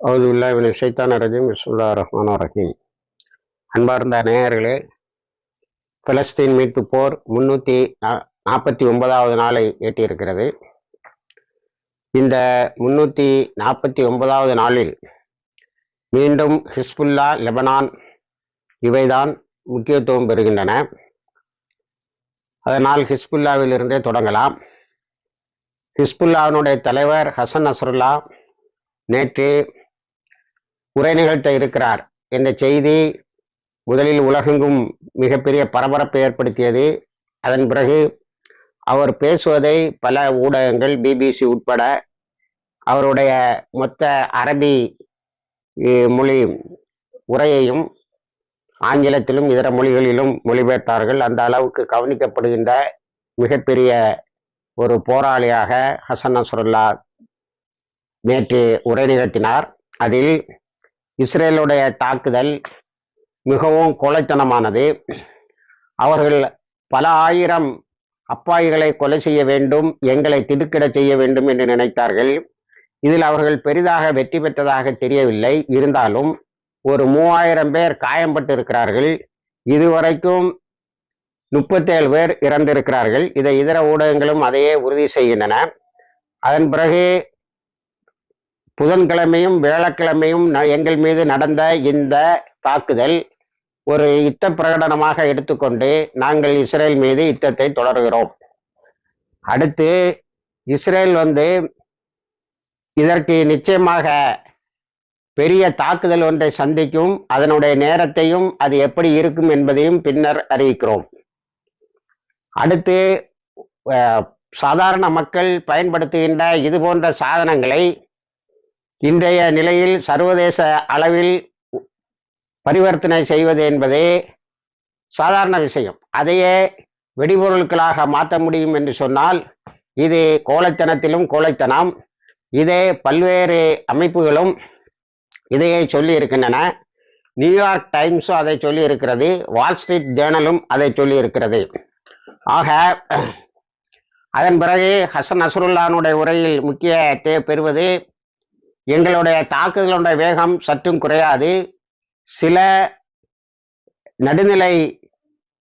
அவுதுல்லாவின் ஷைத்தான ரஜீம் விஸ்வல்லா ரஹ்மான் ரஹீம். அன்பார்ந்த நேயர்களே பலஸ்தீன் மீட்பு போர் முன்னூற்றி நாற்பத்தி ஒன்பதாவது நாளை எட்டியிருக்கிறது. இந்த முன்னூற்றி நாற்பத்தி ஒன்பதாவது நாளில் மீண்டும் ஹிஸ்புல்லா லெபனான் இவைதான் முக்கியத்துவம் பெறுகின்றன. அதனால் ஹிஸ்புல்லாவிலிருந்தே தொடங்கலாம். ஹிஸ்புல்லாவினுடைய தலைவர் ஹசன் நஸ்ருல்லா நேற்று உரை நிகழ்த்த இருக்கிறார். இந்த செய்தி முதலில் உலகெங்கும் மிகப்பெரிய பரபரப்பை ஏற்படுத்தியது. அதன் பிறகு அவர் பேசுவதை பல ஊடகங்கள் பிபிசி உட்பட அவருடைய மொத்த அரபி மொழி உரையையும் ஆங்கிலத்திலும் இதர மொழிகளிலும் மொழிபெயர்த்தார்கள். அந்த அளவுக்கு கவனிக்கப்படுகின்ற மிகப்பெரிய ஒரு போராளியாக ஹசன் நஸ்ருல்லா நேற்று உரை நிகழ்த்தினார். அதில் இஸ்ரேலுடைய தாக்குதல் மிகவும் கொலைத்தனமானது. அவர்கள் பல ஆயிரம் அப்பாயிகளை கொலை செய்ய வேண்டும் எங்களை திடுக்கிட செய்ய வேண்டும் என்று நினைத்தார்கள். இதில் அவர்கள் பெரிதாக வெற்றி பெற்றதாக தெரியவில்லை. இருந்தாலும் ஒரு மூவாயிரம் பேர் காயம்பட்டு இருக்கிறார்கள் இதுவரைக்கும் முப்பத்தேழு பேர் இறந்திருக்கிறார்கள். இதை இதர ஊடகங்களும் அதையே உறுதி செய்கின்றன. அதன் பிறகு புதன்கிழமையும் வியாழக்கிழமையும் ந- எங்கள் மீது நடந்த இந்த தாக்குதல் ஒரு யுத்த பிரகடனமாக எடுத்துக்கொண்டு நாங்கள் இஸ்ரேல் மீது யுத்தத்தை தொடர்கிறோம். அடுத்து இஸ்ரேல் வந்து இதற்கு நிச்சயமாக பெரிய தாக்குதல் ஒன்றை சந்திக்கும் அதனுடைய நேரத்தையும் அது எப்படி இருக்கும் என்பதையும் பின்னர் அறிவிக்கிறோம். அடுத்து சாதாரண மக்கள் பயன்படுத்துகின்ற இது போன்ற சாதனங்களை இன்றைய நிலையில் சர்வதேச அளவில் பரிவர்த்தனை செய்வது என்பதே சாதாரண விஷயம். அதையே வெடிபொருட்களாக மாற்ற முடியும் என்று சொன்னால் இது கோழைத்தனத்திலும் கோழைத்தனம் இதே பல்வேறு அமைப்புகளும் இதையே சொல்லி இருக்கின்றன நியூயார்க் டைம்ஸும் அதை சொல்லி இருக்கிறது வால் ஸ்ட்ரீட் ஜேர்னலும் அதை சொல்லி இருக்கிறது ஆக அதன் பிறகு ஹசன் அசருல்லானுடைய உரையில் முக்கியத்தை பெறுவது எங்களுடைய தாக்குதலுடைய வேகம் சற்றும் குறையாது. சில நடுநிலை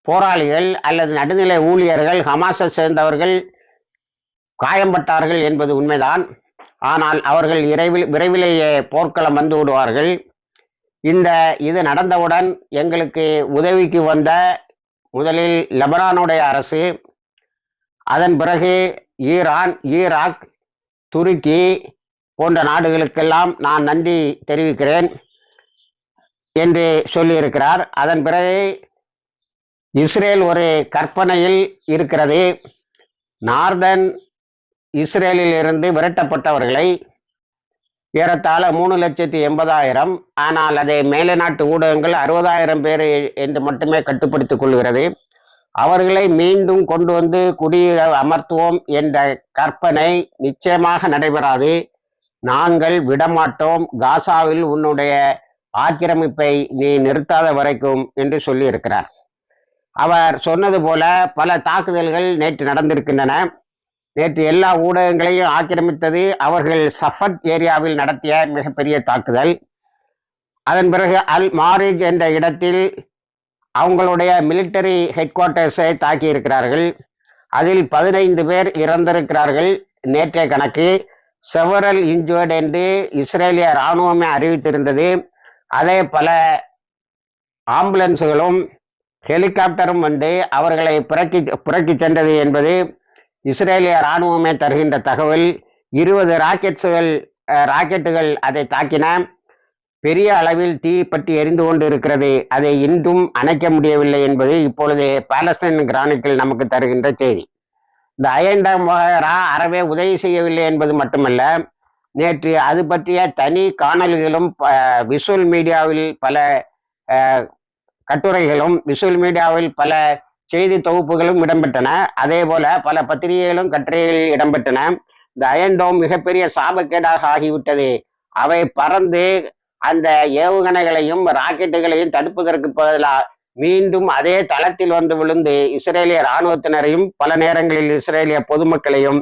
போராளிகள் அல்லது நடுநிலை ஊழியர்கள் ஹமாஸை சேர்ந்தவர்கள் காயம்பட்டார்கள் என்பது உண்மைதான். ஆனால் அவர்கள் விரைவில் விரைவிலேயே போர்க்களம் வந்து விடுவார்கள். இந்த இது நடந்தவுடன் எங்களுக்கு உதவிக்கு வந்த முதலில் லெபனானுடைய அரசு அதன் பிறகு ஈரான் ஈராக் துருக்கி போன்ற நாடுகளுக்கெல்லாம் நான் நன்றி தெரிவிக்கிறேன் என்று சொல்லியிருக்கிறார். அதன் பிறகு இஸ்ரேல் ஒரு கற்பனையில் இருக்கிறது. நார்தன் இஸ்ரேலில் இருந்து விரட்டப்பட்டவர்களை ஏறத்தாழ மூணு லட்சத்தி எண்பதாயிரம் ஆனால் அதை மேலை நாட்டு ஊடகங்கள் அறுபதாயிரம் பேர் என்று மட்டுமே கட்டுப்படுத்திக் கொள்கிறது. அவர்களை மீண்டும் கொண்டு வந்து குடிய அமர்த்துவோம் என்ற கற்பனை நிச்சயமாக நடைபெறாது. நாங்கள் விடமாட்டோம். காசாவில் உன்னுடைய ஆக்கிரமிப்பை நீ நிறுத்தாத வரைக்கும் என்று சொல்லியிருக்கிறார். அவர் சொன்னது போல பல தாக்குதல்கள் நேற்று நடந்திருக்கின்றன. நேற்று எல்லா ஊடகங்களையும் ஆக்கிரமித்தது அவர்கள் சஃபத் ஏரியாவில் நடத்திய மிகப்பெரிய தாக்குதல். அதன் பிறகு அல் மாரிஜ் என்ற இடத்தில் அவங்களுடைய மிலிட்டரி ஹெட் குவார்ட்டர்ஸை தாக்கியிருக்கிறார்கள். அதில் பதினைந்து பேர் இறந்திருக்கிறார்கள் நேற்றைய கணக்கு. செவரல் இன்ஜோர்டு என்று இஸ்ரேலிய இராணுவமே அறிவித்திருந்தது. அதே பல ஆம்புலன்ஸுகளும் ஹெலிகாப்டரும் வந்து அவர்களை புரட்டி புரட்டி சென்றது என்பது இஸ்ரேலிய இராணுவமே தருகின்ற தகவல். இருபது ராக்கெட்ஸுகள் ராக்கெட்டுகள் அதை தாக்கின. பெரிய அளவில் தீப்பட்டி எரிந்து கொண்டு இருக்கிறது அதை இன்றும் அணைக்க முடியவில்லை என்பது இப்பொழுது பாலஸ்தீன் கிரானிக்கில் நமக்கு தருகின்ற செய்தி. இந்த அயன்டம் அறவே உதவி செய்யவில்லை என்பது மட்டுமல்ல நேற்று அது பற்றிய தனி காணொளிகளும் விசுவல் மீடியாவில் பல கட்டுரைகளும் விசுவல் மீடியாவில் பல செய்தி தொகுப்புகளும் இடம்பெற்றன. அதே போல பல பத்திரிகைகளும் கட்டுரைகளில் இடம்பெற்றன. இந்த அயன்டோம் மிகப்பெரிய சாபக்கேடாக ஆகிவிட்டது. அவை பறந்து அந்த ஏவுகணைகளையும் ராக்கெட்டுகளையும் தடுப்பதற்கு பதிலாக மீண்டும் அதே தளத்தில் வந்து விழுந்து இஸ்ரேலிய இராணுவத்தினரையும் பல நேரங்களில் இஸ்ரேலிய பொதுமக்களையும்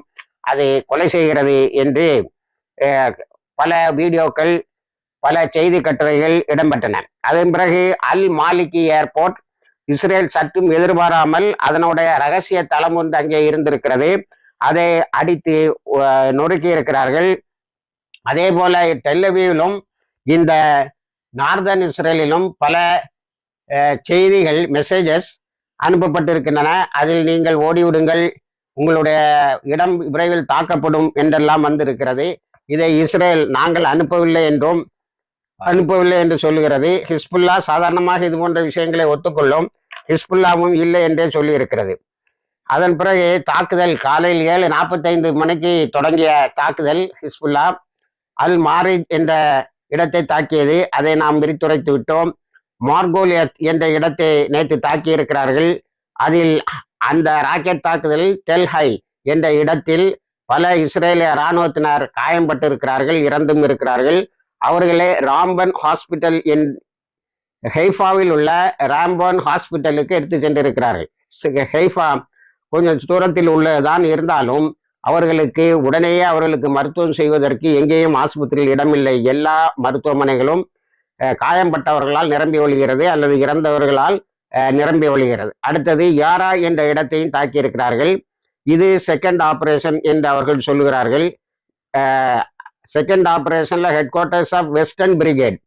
அது கொலை செய்கிறது என்று பல வீடியோக்கள் பல செய்தி கட்டுரைகள் இடம்பெற்றன. அதன் பிறகு அல் மாலிகி ஏர்போர்ட் இஸ்ரேல் சற்றும் எதிர்பாராமல் அதனுடைய ரகசிய தளம் ஒன்று அங்கே இருந்திருக்கிறது. அதை அடித்து நொறுக்கி இருக்கிறார்கள். அதே போல டெல்லவியிலும் இந்த நார்தன் இஸ்ரேலிலும் பல செய்திகள் மெசேஜஸ் அனுப்பப்பட்டிருக்கின்றன. அதில் நீங்கள் ஓடிவிடுங்கள். உங்களுடைய இடம் விரைவில் தாக்கப்படும் என்றெல்லாம் வந்திருக்கிறது. இதை இஸ்ரேல் நாங்கள் அனுப்பவில்லை என்றும் அனுப்பவில்லை என்று சொல்லுகிறது. ஹிஸ்புல்லா சாதாரணமாக இது போன்ற விஷயங்களை ஒத்துக்கொள்ளும் ஹிஸ்புல்லாவும் இல்லை என்றே சொல்லியிருக்கிறது. அதன் பிறகு தாக்குதல் காலையில் ஏழு நாற்பத்தைந்து மணிக்கு தொடங்கிய தாக்குதல் ஹிஸ்புல்லா அல் மாரி என்ற இடத்தை தாக்கியது. அதை நாம் விரித்துரைத்து விட்டோம். மார்கோலியத் என்ற இடத்தை நேற்று தாக்கி இருக்கிறார்கள் அதில் அந்த ராக்கெட் தாக்குதல் டெல்ஹை என்ற இடத்தில் பல இஸ்ரேலிய இராணுவத்தினர் காயம்பட்டிருக்கிறார்கள் இறந்தும் இருக்கிறார்கள். அவர்களே ராம்பன் ஹாஸ்பிட்டல் என் ஹெய்ஃபாவில் உள்ள ராம்பன் ஹாஸ்பிட்டலுக்கு எடுத்து சென்றிருக்கிறார்கள். ஹெய்ஃபா கொஞ்சம் தூரத்தில் உள்ளதான் இருந்தாலும் அவர்களுக்கு உடனேயே அவர்களுக்கு மருத்துவம் செய்வதற்கு எங்கேயும் ஆஸ்பத்திரியில் இடமில்லை. எல்லா மருத்துவமனைகளும் காயம்பட்டவர்களால் நிரம்பி ஒழுகிறது அல்லது இறந்தவர்களால் நிரம்பி ஒழுகிறது அடுத்தது யாரா என்ற இடத்தையும் தாக்கியிருக்கிறார்கள். இது செகண்ட் ஆபரேஷன் என்று அவர்கள் சொல்லுகிறார்கள். செகண்ட் ஆபரேஷன்ல headquarters of western brigade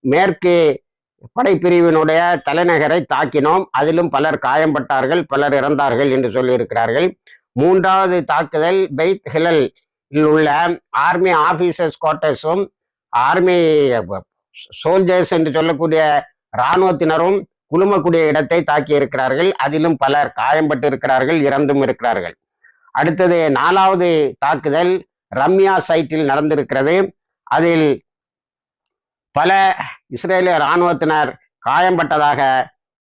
மேற்கு படைப்பிரிவினுடைய தலைநகரை தாக்கினோம். அதிலும் பலர் காயம்பட்டார்கள் பலர் இறந்தார்கள் என்று சொல்லியிருக்கிறார்கள். மூன்றாவது தாக்குதல் பெய்த் ஹிலல் உள்ள ஆர்மி ஆபீசர்ஸ் குவார்ட்டர்ஸும் ஆர்மி சோல்ஜர்ஸ் என்று சொல்லக்கூடிய இராணுவத்தினரும் குழுமக்கூடிய இடத்தை தாக்கி இருக்கிறார்கள். அதிலும் பலர் காயம்பட்டு இருக்கிறார்கள் இறந்தும் இருக்கிறார்கள். அடுத்தது நாலாவது தாக்குதல் ரம்யா சைட்டில் நடந்திருக்கிறது. அதில் பல இஸ்ரேலிய இராணுவத்தினர் காயம்பட்டதாக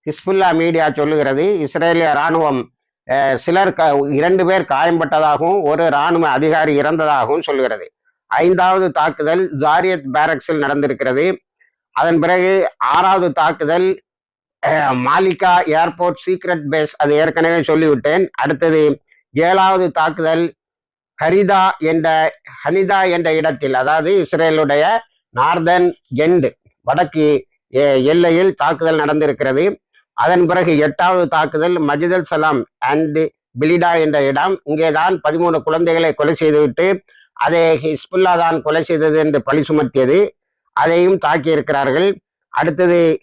ஹிஸ்புல்லா மீடியா சொல்லுகிறது. இஸ்ரேலிய இராணுவம் அஹ், சிலர் க இரண்டு பேர் காயம்பட்டதாகவும் ஒரு இராணுவ அதிகாரி இறந்ததாகவும் சொல்லுகிறது. ஐந்தாவது தாக்குதல் ஜாரியத் பேரக்ஸில் நடந்திருக்கிறது. அதன் பிறகு ஆறாவது தாக்குதல் மாலிகா ஏர்போர்ட் சீக்ரெட் பேஸ் அது ஏற்கனவே சொல்லிவிட்டேன். அடுத்தது ஏழாவது தாக்குதல் ஹரிதா என்ற ஹனிதா என்ற இடத்தில் அதாவது இஸ்ரேலுடைய நார்தன் எண்டு வடக்கு எ- எல்லையில் தாக்குதல் நடந்திருக்கிறது. அதன் பிறகு எட்டாவது தாக்குதல் மஜிதல் சலாம் அண்ட் பிலிடா என்ற இடம். இங்கேதான் பதிமூணு குழந்தைகளை கொலை செய்துவிட்டு அதை ஹிஸ்புல்லா தான் கொலை செய்தது என்று பழி சுமத்தியது. அதையும் தாக்கி இருக்கிறார்கள். அடுத்தது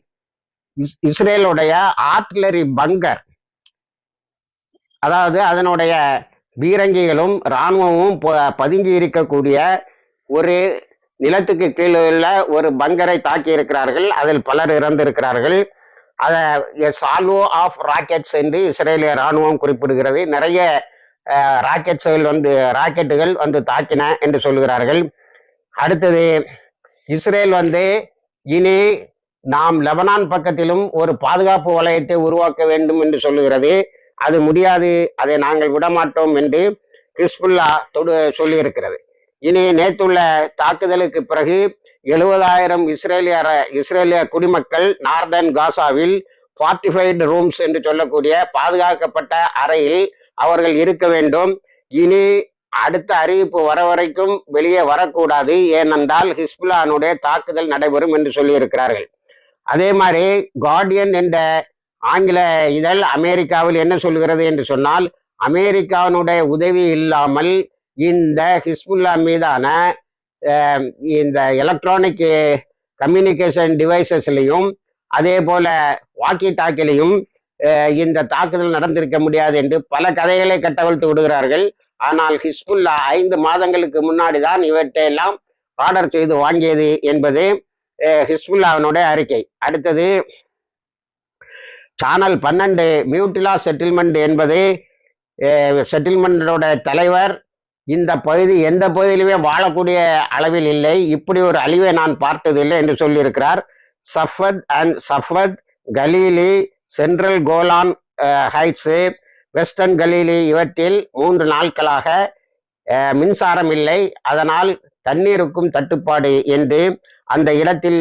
இஸ்- இஸ்ரேலுடைய ஆர்ட்லரி பங்கர். அதாவது அதனுடைய பீரங்கிகளும் இராணுவமும் ப- பதுங்கி இருக்கக்கூடிய ஒரு நிலத்துக்கு கீழே உள்ள ஒரு பங்கரை தாக்கி இருக்கிறார்கள். அதில் பலர் இறந்திருக்கிறார்கள். அதை சால்வோ ஆஃப் ராக்கெட்ஸ் என்று இஸ்ரேலிய இராணுவம் குறிப்பிடுகிறது. நிறைய ராக்கெட்ஸ்கள் வந்து ராக்கெட்டுகள் வந்து தாக்கின என்று சொல்லுகிறார்கள் அடுத்தது இஸ்ரேல் வந்து இனி நாம் லெபனான் பக்கத்திலும் ஒரு பாதுகாப்பு வலயத்தை உருவாக்க வேண்டும் என்று சொல்லுகிறது. அது முடியாது அதை நாங்கள் விடமாட்டோம் என்று ஹிஸ்புல்லா தொடு சொல்லியிருக்கிறது. இனி நேற்றுள்ள தாக்குதலுக்கு பிறகு எழுபதாயிரம் இஸ்ரேலிய இஸ்ரேலிய குடிமக்கள் நார்தன் காசாவில் ஃபார்ட்டிஃபைடு ரூம்ஸ் என்று சொல்லக்கூடிய பாதுகாக்கப்பட்ட அறையில் அவர்கள் இருக்க வேண்டும். இனி அடுத்த அறிவிப்பு வர வரைக்கும் வெளியே வரக்கூடாது. ஏனென்றால் ஹிஸ்புல்லானுடைய தாக்குதல் நடைபெறும் என்று சொல்லியிருக்கிறார்கள். அதே மாதிரி கார்டியன் என்ற ஆங்கில இதழ் அமெரிக்காவில் என்ன சொல்கிறது என்று சொன்னால் அமெரிக்காவினுடைய உதவி இல்லாமல் இந்த ஹிஸ்புல்லா மீதான இந்த எலக்ட்ரானிக் கம்யூனிகேஷன் டிவைசஸ்லையும் அதே போல வாக்கி டாக்கிலையும் இந்த தாக்குதல் நடந்திருக்க முடியாது என்று பல கதைகளை கட்டவிழ்த்து விடுகிறார்கள். ஆனால் ஹிஸ்புல்லா ஐந்து மாதங்களுக்கு முன்னாடி தான் இவற்றையெல்லாம் ஆர்டர் செய்து வாங்கியது என்பது ஹிஸ்புல்லாவினுடைய அறிக்கை. அடுத்தது சேனல் பன்னெண்டு மியூட்டிலா செட்டில்மெண்ட் என்பது செட்டில்மெண்டோட தலைவர் இந்த பகுதி எந்த பகுதியிலுமே வாழக்கூடிய அளவில் இல்லை. இப்படி ஒரு அழிவை நான் பார்த்ததில்லை என்று சொல்லியிருக்கிறார். Safed and Safed Galilee central Golan Heights western Galilee இவற்றில் மூன்று நாட்களாக மின்சாரம் இல்லை. அதனால் தண்ணீருக்கும் தட்டுப்பாடு என்று அந்த இடத்தில்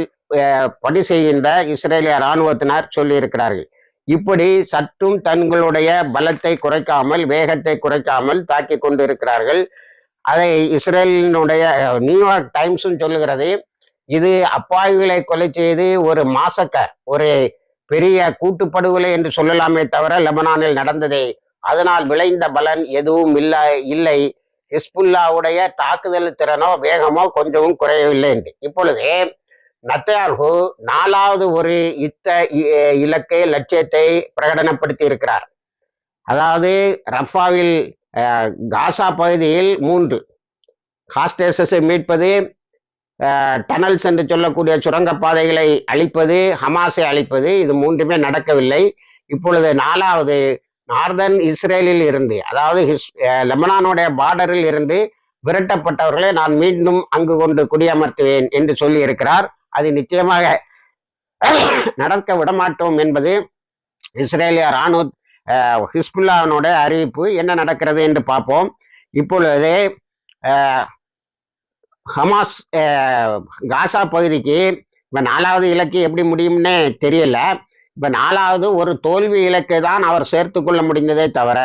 பணி செய்கின்ற இஸ்ரேலிய இராணுவத்தினர் சொல்லியிருக்கிறார்கள். இப்படி சற்றும் தங்களுடைய பலத்தை குறைக்காமல் வேகத்தை குறைக்காமல் தாக்கி கொண்டிருக்கிறார்கள். அதை இஸ்ரேலினுடைய நியூயார்க் டைம்ஸும் சொல்லுகிறது. இது அப்பாவிகளை கொலை செய்து ஒரு மாசக்க ஒரு பெரிய கூட்டுப்படுகொலை என்று சொல்லலாமே தவிர லெபனானில் நடந்ததே. அதனால் விளைந்த பலன் எதுவும் இல்லை இல்லை. ஹிஸ்புல்லாவுடைய தாக்குதல் திறனோ வேகமோ கொஞ்சமும் குறையவில்லை என்று. இப்பொழுது நத்தயார்ஹு நாலாவது ஒரு யுத்த இ- இலக்கை லட்சியத்தை பிரகடனப்படுத்தி இருக்கிறார். அதாவது ரஃபாவில் காசா பகுதியில் மூன்று. ஹாஸ்டேசஸை மீட்பது டனல்ஸ் என்று சொல்லக்கூடிய சுரங்கப்பாதைகளை அழிப்பது ஹமாஸை அழிப்பது இது மூன்றுமே நடக்கவில்லை. இப்பொழுது நாலாவது நார்தன் இஸ்ரேலில் இருந்து அதாவது ஹிஸ்- லெபனானுடைய பார்டரில் இருந்து விரட்டப்பட்டவர்களை நான் மீண்டும் அங்கு கொண்டு குடியமர்த்துவேன் என்று சொல்லி இருக்கிறார் அது நிச்சயமாக நடக்க விடமாட்டோம் என்பது இஸ்ரேலிய ராணுவ ஹிஸ்புல்லாவினுடைய அறிவிப்பு. என்ன நடக்கிறது என்று பார்ப்போம். இப்பொழுது ஹமாஸ் காசா பகுதிக்கு இப்போ நாலாவது இலக்கு எப்படி முடியும்னு தெரியல. இப்போ நாலாவது ஒரு தோல்வி இலக்கை தான் அவர் சேர்த்து கொள்ள முடிந்ததே தவிர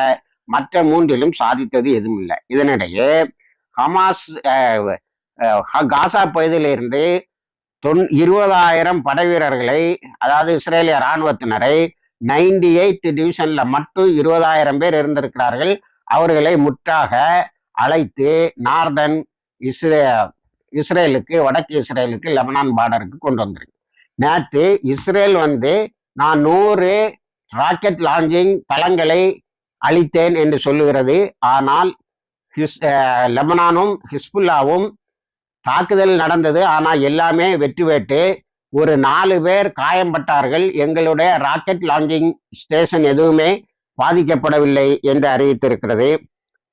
மற்ற மூன்றிலும் சாதித்தது எதுவும் இல்லை. இதனிடையே ஹமாஸ் காசா பகுதியிலிருந்து தொன் இருபதாயிரம் படை வீரர்களை அதாவது இஸ்ரேலிய இராணுவத்தினரை நைன்டி எயித் டிவிஷன்ல மட்டும் இருபதாயிரம் பேர் இருந்திருக்கிறார்கள். அவர்களை முற்றாக அழைத்து நார்தன் இஸ்ரே இஸ்ரேலுக்கு வடக்கு இஸ்ரேலுக்கு லெபனான் பார்டருக்கு கொண்டு வந்திருக்கு. நேற்று இஸ்ரேல் வந்து நான் நூறு ராக்கெட் லாஞ்சிங் தளங்களை அளித்தேன் என்று சொல்லுகிறது. ஆனால் ஹிஸ் லெபனானும் ஹிஸ்புல்லாவும் தாக்குதல் நடந்தது. ஆனால் எல்லாமே வெற்றி வெட்டு ஒரு நாலு பேர் காயம்பட்டார்கள். எங்களுடைய ராக்கெட் லாஞ்சிங் ஸ்டேஷன் எதுவுமே பாதிக்கப்படவில்லை என்று அறிவித்திருக்கிறது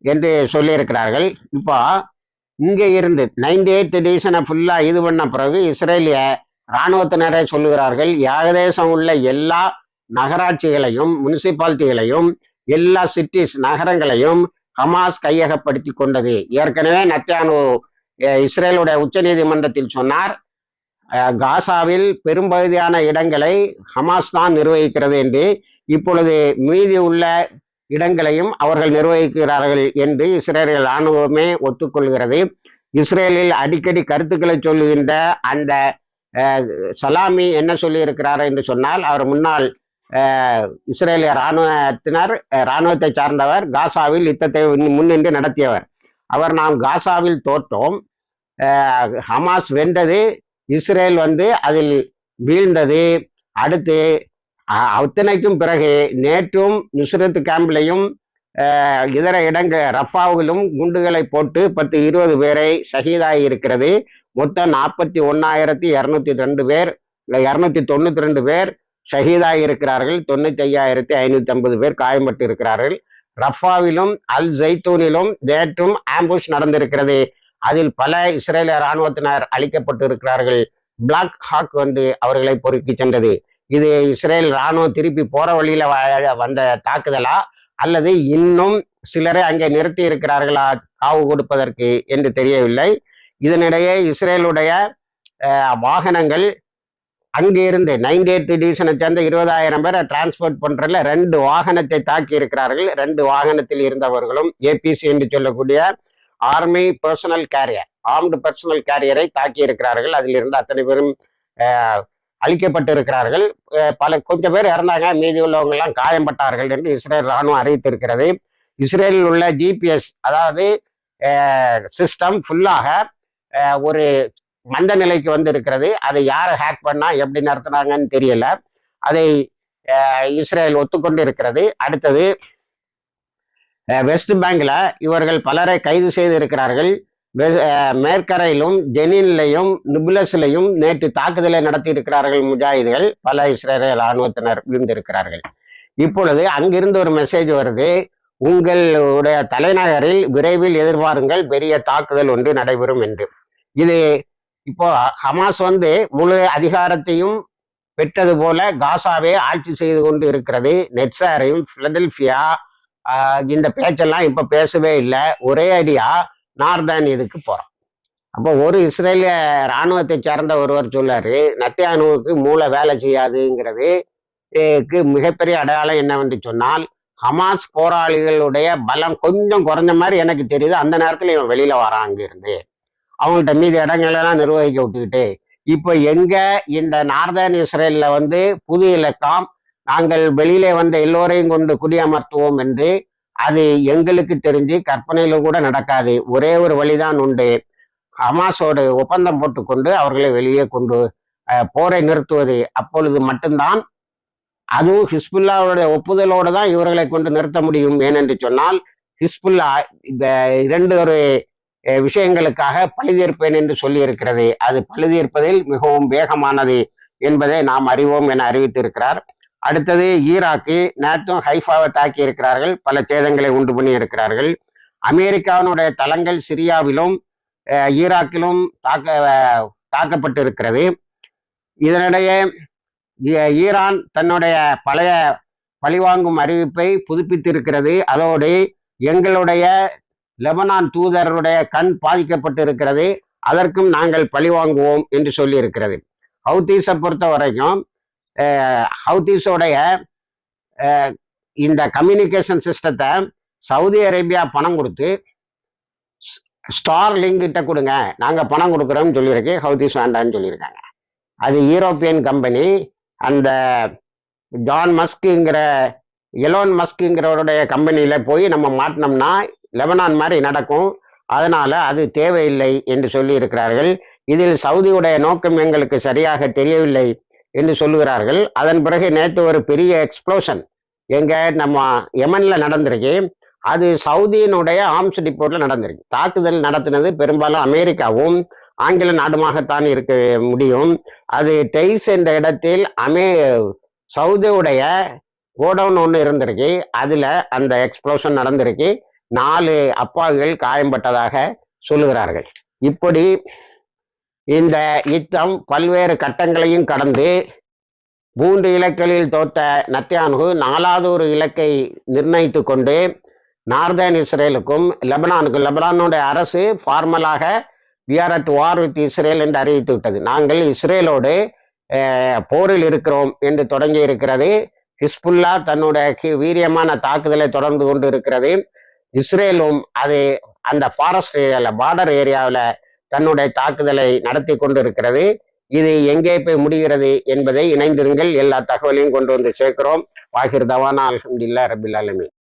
என்று சொல்லியிருக்கிறார்கள். இப்போ இங்கே இருந்து நைன்டி எயிட் டிவிஷனை ஃபுல்லாக இது பண்ண பிறகு இஸ்ரேலிய இராணுவத்தினரை சொல்லுகிறார்கள் ஏகதேசம் உள்ள எல்லா நகராட்சிகளையும் முனிசிபாலிட்டிகளையும் எல்லா சிட்டிஸ் நகரங்களையும் ஹமாஸ் கையகப்படுத்தி கொண்டது. ஏற்கனவே நத்தியானு இஸ்ரேலுடைய உச்சநீதிமன்றத்தில் சொன்னார் காசாவில் பெரும்பகுதியான இடங்களை ஹமாஸ் தான் நிர்வகிக்கிறது என்று இப்பொழுது மீதி உள்ள இடங்களையும் அவர்கள் நிர்வகிக்கிறார்கள் என்று இஸ்ரேலிய இராணுவமே ஒத்துக்கொள்கிறது. இஸ்ரேலில் அடிக்கடி கருத்துக்களை சொல்லுகின்ற அந்த சலாமி என்ன சொல்லியிருக்கிறார் என்று சொன்னால் அவர் முன்னாள் இஸ்ரேலிய இராணுவத்தினர் இராணுவத்தை சார்ந்தவர் காசாவில் யுத்தத்தை முன்னின்று நடத்தியவர். அவர் நாம் காசாவில் தோற்றோம். ஹமாஸ் வென்றது இஸ்ரேல் வந்து அதில் வீழ்ந்தது அடுத்து அத்தனைக்கும் பிறகு நேற்றும் நுஸ்ரத் கேம்ப்லையும் இதர இடங்க ரஃபாவிலும் குண்டுகளை போட்டு பத்து இருபது பேரை ஷஹீதாகி இருக்கிறது மொத்தம் நாற்பத்தி ஒன்னாயிரத்தி இரநூத்தி ரெண்டு பேர் இல்லை இரநூத்தி தொண்ணூத்தி ரெண்டு பேர் ஷஹீதாகி இருக்கிறார்கள் தொண்ணூத்தி ஐயாயிரத்தி ஐநூத்தி ஐம்பது பேர் காயம்பட்டு இருக்கிறார்கள் ரஃபாவிலும் அல் ஜெய்தூனிலும் நேற்றும் ஆம்புஷ் நடந்திருக்கிறது. அதில் பல இஸ்ரேலிய இராணுவத்தினர் அழிக்கப்பட்டு இருக்கிறார்கள் பிளாக் ஹாக் வந்து அவர்களை பொறுக்கி சென்றது. இது இஸ்ரேல் இராணுவம் திருப்பி போற வழியில வ- வந்த தாக்குதலா? அல்லது இன்னும் சிலரை அங்கே நிறுத்தி இருக்கிறார்களா? காவு கொடுப்பதற்கு என்று தெரியவில்லை. இதனிடையே இஸ்ரேலுடைய வாகனங்கள் அங்கிருந்து நைன்டி எயிட் டிவிஷனை சேர்ந்த இருபதாயிரம் பேரை டிரான்ஸ்போர்ட் பண்றதுல ரெண்டு வாகனத்தை தாக்கி இருக்கிறார்கள். ரெண்டு வாகனத்தில் இருந்தவர்களும் ஏபிசி என்று சொல்லக்கூடிய army personnel carrier armed personnel கேரியரை தாக்கி இருக்கிறார்கள். அதில் இருந்து அத்தனை பேரும் அஹ், அழிக்கப்பட்டிருக்கிறார்கள். பல கொஞ்சம் பேர் இறந்தாங்க. மீதி உள்ளவங்கெல்லாம் காயம்பட்டார்கள் என்று இஸ்ரேல் ராணுவம் அறிவித்திருக்கிறது. இஸ்ரேலில் உள்ள ஜிபிஎஸ் அதாவது சிஸ்டம் ஃபுல்லாக ஒரு மந்த நிலைக்கு வந்து இருக்கிறது அதை யார் ஹேக் பண்ணா எப்படி நடத்துனாங்கன்னு தெரியல. அதை இஸ்ரேல் ஒத்துக்கொண்டு இருக்கிறது அடுத்தது வெஸ்ட் பேங்கில் இவர்கள் பலரை கைது செய்து இருக்கிறார்கள் மேற்கரையிலும் ஜெனின்லையும் நிபுலஸ்லையும் நேற்று தாக்குதலை நடத்தி இருக்கிறார்கள் முஜாஹிதுகள். பல இஸ்ரேலிய இராணுவத்தினர் விழுந்திருக்கிறார்கள். இப்பொழுது அங்கிருந்து ஒரு மெசேஜ் வருது. உங்களுடைய தலைநகரில் விரைவில் எதிர்பாருங்கள் பெரிய தாக்குதல் ஒன்று நடைபெறும் என்று. இது இப்போ ஹமாஸ் வந்து முழு அதிகாரத்தையும் பெற்றது போல காசாவே ஆட்சி செய்து கொண்டு இருக்கிறது. நெட்சாரையும் பிலடெல்பியா இந்த பேச்செல்லாம் இப்ப பேசவே இல்லை. ஒரே அடியா நார்தான் இதுக்கு போறோம். அப்போ ஒரு இஸ்ரேலிய இராணுவத்தை சார்ந்த ஒருவர் சொல்லாரு நத்தியானுவுக்கு மூளை வேலை செய்யாதுங்கிறது மிகப்பெரிய அடையாளம் என்னவென்று சொன்னால் ஹமாஸ் போராளிகளுடைய பலம் கொஞ்சம் குறைஞ்ச மாதிரி எனக்கு தெரியுது அந்த நேரத்தில் இவன் வெளியில வரான் அங்கிருந்து. அவங்கள்ட்ட மீது இடங்களெல்லாம் நிர்வகிக்க விட்டுக்கிட்டு இப்போ எங்க இந்த நார்தர்ன் இஸ்ரேலில் வந்து புது இலக்கம் நாங்கள் வெளியிலே வந்த எல்லோரையும் கொண்டு குடியமர்த்துவோம் என்று அது எங்களுக்கு தெரிஞ்சு கற்பனையில கூட நடக்காது. ஒரே ஒரு வழிதான் உண்டு. ஹமாஸோடு ஒப்பந்தம் போட்டுக்கொண்டு அவர்களை வெளியே கொண்டு போரை நிறுத்துவது அப்பொழுது மட்டும்தான் அதுவும் ஹிஸ்புல்லாவுடைய ஒப்புதலோடு தான் இவர்களை கொண்டு நிறுத்த முடியும். ஏனென்று சொன்னால் ஹிஸ்புல்லா இந்த இரண்டு ஒரு விஷயங்களுக்காக பழிதீர்ப்பேன் என்று சொல்லியிருக்கிறது. அது பழிதீர்ப்பதில் மிகவும் வேகமானது என்பதை நாம் அறிவோம் என அறிவித்திருக்கிறார். அடுத்தது ஈராக்கு நேற்றும் ஹைஃபாவை தாக்கி இருக்கிறார்கள். பல சேதங்களை உண்டு பண்ணி இருக்கிறார்கள். அமெரிக்காவினுடைய தளங்கள் சிரியாவிலும் ஈராக்கிலும் தாக்க தாக்கப்பட்டு இருக்கிறது. இதனிடையே ஈரான் தன்னுடைய பழைய பழிவாங்கும் அறிவிப்பை புதுப்பித்திருக்கிறது. அதோடு எங்களுடைய லெபனான் தூதருடைய கண் பாதிக்கப்பட்டு இருக்கிறது அதற்கும் நாங்கள் பழிவாங்குவோம் என்று சொல்லியிருக்கிறது. ஹவுத்தீஸை பொறுத்த வரைக்கும் ஹவுதீஸோடைய இந்த கம்யூனிகேஷன் சிஸ்டத்தை சவுதி அரேபியா பணம் கொடுத்து ஸ்டார் லிங்க் கிட்ட கொடுங்க. நாங்கள் பணம் கொடுக்குறோம்னு சொல்லியிருக்கு. ஹவுதீஸ் வேண்டாம்னு சொல்லியிருக்காங்க. அது யூரோப்பியன் கம்பெனி அந்த ஜான் மஸ்குங்கிற எலோன் மஸ்குங்கிறவருடைய கம்பெனியில் போய் நம்ம மாட்டினோம்னா லெபனான் மாதிரி நடக்கும். அதனால் அது தேவையில்லை என்று சொல்லி இருக்கிறார்கள் இதில் சவுதியுடைய நோக்கம் எங்களுக்கு சரியாக தெரியவில்லை. என்று சொல்லுகிறார்கள். அதன் பிறகு நேற்று ஒரு பெரிய எக்ஸ்ப்ளோஷன் எங்க நம்ம யமன்ல நடந்திருக்கு. அது சவுதியினுடைய ஆர்ம்ஸ் டிப்போர்ட்ல நடந்திருக்கு. தாக்குதல் நடத்தினது பெரும்பாலும் அமெரிக்காவும் ஆங்கில நாடுமாகத்தான் இருக்க முடியும். அது டெய்ஸ் என்ற இடத்தில் அமே சவுதியுடைய கோடவுன் ஒன்று இருந்திருக்கு. அதில் அந்த எக்ஸ்ப்ளோஷன் நடந்திருக்கு. நாலு அப்பாவிகள் காயம்பட்டதாக சொல்லுகிறார்கள். இப்படி இந்த யுத்தம் பல்வேறு கட்டங்களையும் கடந்து மூன்று இலக்குகளில் தோற்ற நத்தியானு நாலாவது ஒரு இலக்கை நிர்ணயித்து கொண்டு நார்தன் இஸ்ரேலுக்கும் லெபனானுக்கும் லெபனானுடைய அரசு ஃபார்மலாக we are at war with Israel என்று அறிவித்து விட்டது. நாங்கள் இஸ்ரேலோடு போரில் இருக்கிறோம் என்று தொடங்கி இருக்கிறது. ஹிஸ்புல்லா தன்னுடைய வீரியமான தாக்குதலை தொடர்ந்து கொண்டு இருக்கிறது. இஸ்ரேலும் அது அந்த ஃபாரஸ்ட் ஏரியாவில் பார்டர் ஏரியாவில் தன்னுடைய தாக்குதலை நடத்தி கொண்டிருக்கிறது. இது எங்கே போய் முடிகிறது என்பதை இணைந்திருங்கள். எல்லா தகவலையும் கொண்டு வந்து சேர்க்கிறோம். வாகிர் தவானா அலமதுல்லா ரபில் ஆலமீன்.